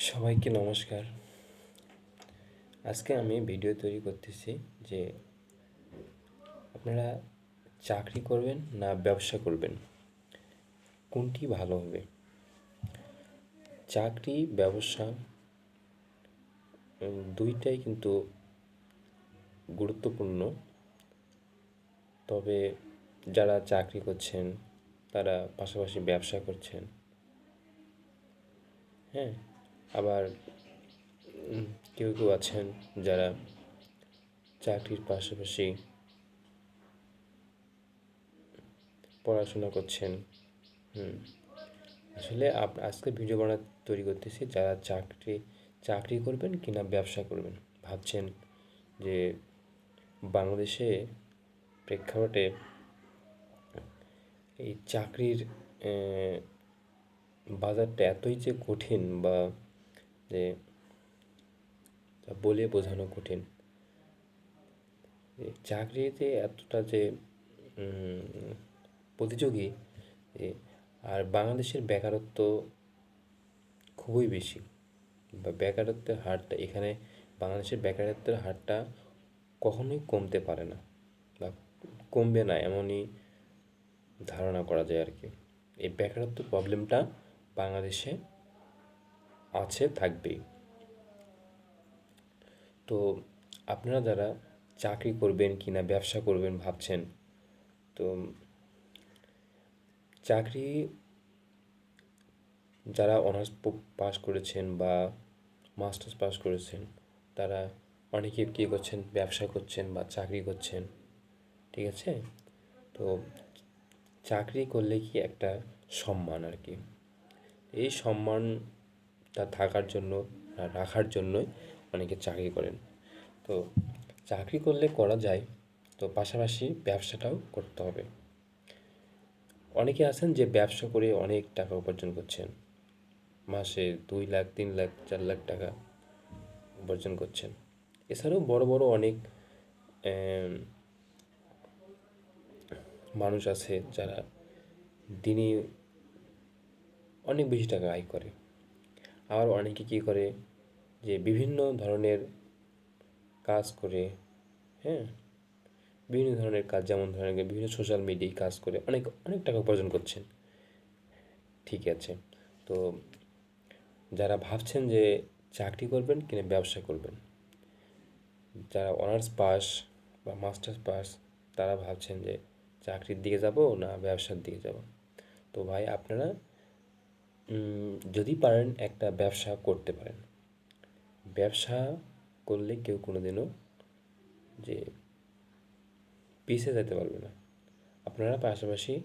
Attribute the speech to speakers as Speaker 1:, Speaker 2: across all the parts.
Speaker 1: সবাইকে নমস্কার। আজকে আমি ভিডিও তৈরি করতেছি যে আপনারা চাকরি করবেন না ব্যবসা করবেন? কোনটি ভালো হবে? চাকরি, ব্যবসা দুইটাই কিন্তু গুরুত্বপূর্ণ। তবে যারা চাকরি করছেন, তারা পাশাপাশি ব্যবসা করছেন। হ্যাঁ? আবার কেউ কেউ আছেন যারা চাকরির পাশাপাশি পড়াশোনা করছেন। হুম। আসলে আজকে ভিডিও বানা, তৈরি করতেছি যারা চাকরি চাকরি করবেন কিনা ব্যবসা করবেন। ভাবছেন যে বাংলাদেশে প্রেক্ষাপটে এই চাকরির বাজারটা এতই যে কঠিন বা যে বলে বোঝানো কঠিন। চাকরিতে এতটা যে প্রতিযোগী আর বাংলাদেশের বেকারত্ব খুবই বেশি। বা বেকারত্বের হারটা, এখানে বাংলাদেশের বেকারত্বের হারটা কখনোই কমতে পারে না বা কমবে না এমনই ধারণা করা যায় আর কি এই বেকারত্ব প্রবলেমটা বাংলাদেশে আছে, থাকবেই। তো আপনারা যারা চাকরি করবেন কি না ব্যবসা করবেন ভাবছেন, তো চাকরি যারা অনার্স পাস করেছেন বা মাস্টার্স পাস করেছেন, তারা অনেকে কী করছেন, ব্যবসা করছেন বা চাকরি করছেন, ঠিক আছে? তো চাকরি করলে কি একটা সম্মান আর কি? এই সম্মানটা থাকার জন্য রাখার জন্যই অনেকে চাকরি করেন। তো চাকরি করলে করা যায়, তো পাশাপাশি ব্যবসাটাও করতে হবে। অনেকে আছেন যে ব্যবসা করে অনেক টাকা উপার্জন করছেন। মাসে দুই লাখ, তিন লাখ, চার লাখ টাকা উপার্জন করছেন। এছাড়াও বড় বড় অনেক মানুষ আছে যারা দিনে অনেক বেশি টাকা আয় করে। আবার অনেকে কী করে যে বিভিন্ন ধরনের কাজ করে হ্যাঁ? বিভিন্ন ধরনের কাজ, যেমন ধরেন বিভিন্ন সোশ্যাল মিডিয়ায় কাজ করে অনেক অনেক টাকা উপার্জন করছেন। ঠিক আছে। তো যারা ভাবছেন যে চাকরি করবেন কিনা ব্যবসা করবেন, যারা অনার্স পাস বা মাস্টার্স পাস তারা ভাবছেন যে চাকরির দিকে যাব না ব্যবসার দিকে যাব। তো ভাই, আপনারা যদি পারেন একটা ব্যবসা করতে পারেন। ব্যবসা করলে কেউ কোনোদিনও যে পিছিয়ে যেতে পারবে না। আপনারা পাশাপাশি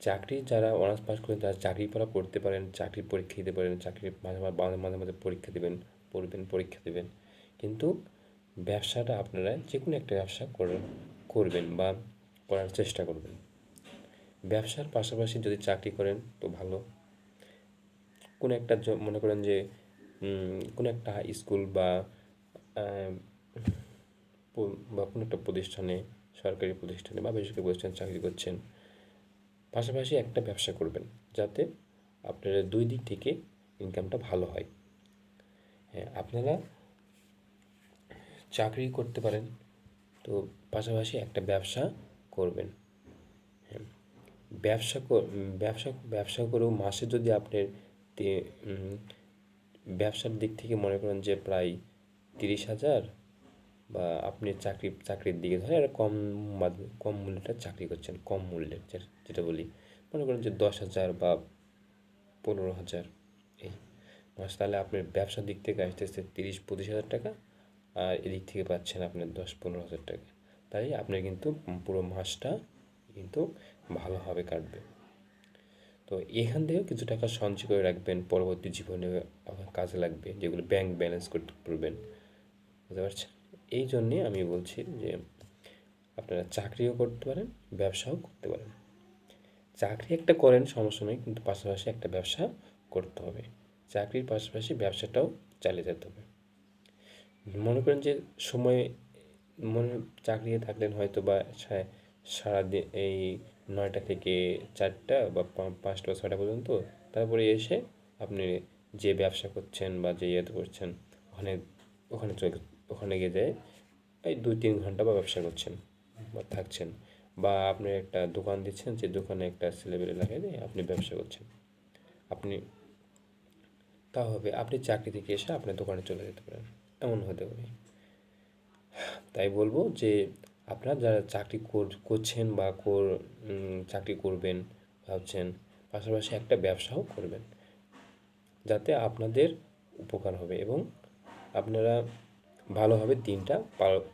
Speaker 1: চাকরি যারা অনার্স পাস করেন তারা চাকরি পড়া পড়তে পারেন চাকরির পরীক্ষা দিতে পারেন চাকরির মাঝে মাঝে মাঝে মাঝে পরীক্ষা দেবেন, পড়বেন, পরীক্ষা দেবেন। কিন্তু ব্যবসাটা আপনারা যে কোনো একটা ব্যবসা করবেন বা করার চেষ্টা করবেন। ব্যবসার পাশাপাশি যদি চাকরি করেন তো ভালো। কোনো একটা মনে করেন যে কোনো একটা স্কুল বা বা কোনো একটা প্রতিষ্ঠানে, সরকারি প্রতিষ্ঠানে বা বেসরকারি প্রতিষ্ঠানে চাকরি করছেন, পাশাপাশি একটা ব্যবসা করবেন, যাতে আপনারা দুই দিক থেকে ইনকামটা ভালো হয়। হ্যাঁ আপনারা চাকরি করতে পারেন, তো পাশাপাশি একটা ব্যবসা করবেন। হ্যাঁ ব্যবসা ব্যবসা ব্যবসা করেও মাসে যদি আপনার ব্যবসার দিক থেকে মনে করেন যে প্রায় তিরিশ হাজার বা আপনি চাকরি, চাকরির দিকে ধরে একটা কম কম মূল্যের চাকরি করছেন, কম মূল্যের যেটা বলি। মনে করেন যে দশ হাজার বা পনেরো হাজার এই মাস, তাহলে আপনার ব্যবসার দিক থেকে আসতে আসতেছে তিরিশ, পঁচিশ হাজার টাকা আর এদিক থেকে পাচ্ছেন আপনার দশ, পনেরো হাজার টাকা। তাই আপনার কিন্তু পুরো মাসটা কিন্তু ভালোভাবে কাটবে। তো এখান থেকেও কিছু টাকা সঞ্চয় করে রাখবেন, পরবর্তী জীবনে কাজে লাগবে, যেগুলো ব্যাংক ব্যালেন্স করতে পারবেন বুঝতে পারছেন? এই জন্যে আমি বলছি যে আপনারা চাকরিও করতে পারেন, ব্যবসাও করতে পারেন। চাকরি একটা করেন, সমস্যা নেই, কিন্তু পাশাপাশি একটা ব্যবসা করতে হবে। চাকরির পাশাপাশি ব্যবসাটাও চালিয়ে যেতে হবে। মনে করেন যে সময়, মনে চাকরি থাকলেন হয়তো বা সারাদিন এই নয়টা থেকে চারটা বা পাঁচটা বা ছয়টা পর্যন্ত। তারপরে এসে আপনি যে ব্যবসা করছেন বা যে ইয়েতে করছেন, ওখানে ওখানে চলে ওখানে গিয়ে যায়, এই দুই তিন ঘণ্টা বা ব্যবসা করছেন বা থাকছেন। বা আপনি একটা দোকান দিচ্ছেন, যে দোকানে একটা ছেলেবেলে লাগিয়ে দিয়ে আপনি ব্যবসা করছেন। আপনি, তা হবে, আপনি চাকরি থেকে এসে আপনার দোকানে চলে যেতে পারেন। এমন হতে পারে। তাই বলব যে আপনারা যারা চাকরি কর- করছেন বা কর চাকরি করবেন ভাবছেন, পাশাপাশি একটা ব্যবসাও করবেন, যাতে আপনাদের উপকার হবে এবং আপনারা ভালোভাবে দিনটা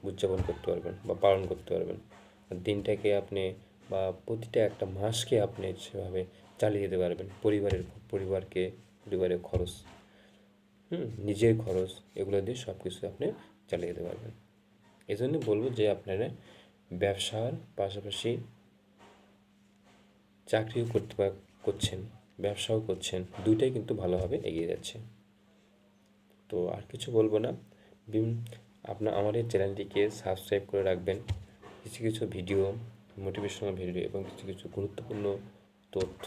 Speaker 1: উদযাপন করতে পারবেন বা পালন করতে পারবেন। দিনটাকে আপনি বা প্রতিটা একটা মাসকে আপনি সেভাবে চালিয়ে যেতে পারবেন, পরিবারের পরিবারকে, পরিবারের খরচ, হুম, নিজের খরচ, এগুলো দিয়ে সব কিছু আপনি চালিয়ে যেতে পারবেন। এই জন্য বলব যে আপনারা ব্যবসার পাশাপাশি চাকরিও করতে করছেন, ব্যবসাও করছেন, দুইটাই কিন্তু ভালোভাবে এগিয়ে যাচ্ছে। তো আর কিছু বলব না। আপনার আমার এই চ্যানেলটিকে সাবস্ক্রাইব করে রাখবেন। কিছু কিছু ভিডিও, মোটিভেশনাল ভিডিও এবং কিছু কিছু গুরুত্বপূর্ণ তথ্য।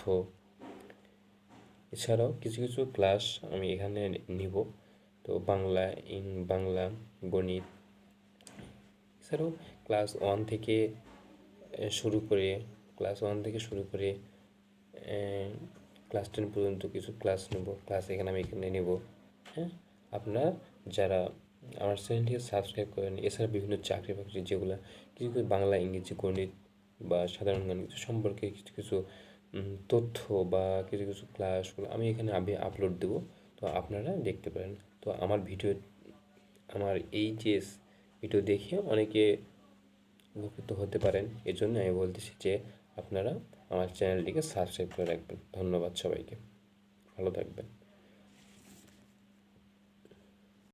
Speaker 1: এছাড়াও কিছু কিছু ক্লাস আমি এখানে নিব। তো বাংলা ইন বাংলা, গণিত এছাড়াও ক্লাস ওয়ান থেকে শুরু করে, ক্লাস ওয়ান থেকে শুরু করে ক্লাস টেন পর্যন্ত কিছু ক্লাস নেব, ক্লাস এখানে আমি এখানে নেব হ্যাঁ? আপনারা যারা আমার চ্যানেলটিকে সাবস্ক্রাইব করেন, এছাড়া বিভিন্ন চাকরি বাকরি যেগুলো, কিছু কিছু বাংলা, ইংরেজি, গণিত বা সাধারণ কিছু সম্পর্কে কিছু কিছু তথ্য বা কিছু কিছু ক্লাসগুলো আমি এখানে আমি আপলোড দেবো, তো আপনারা দেখতে পারেন। তো আমার ভিডিও, আমার এই যে ভিডিও দেখে অনেকে উপকৃত হতে পারেন। এজন্য আমি বলতেছি যে আপনারা আমার চ্যানেলটিকে সাবস্ক্রাইব করে রাখবেন। ধন্যবাদ সবাইকে। ভালো থাকবেন।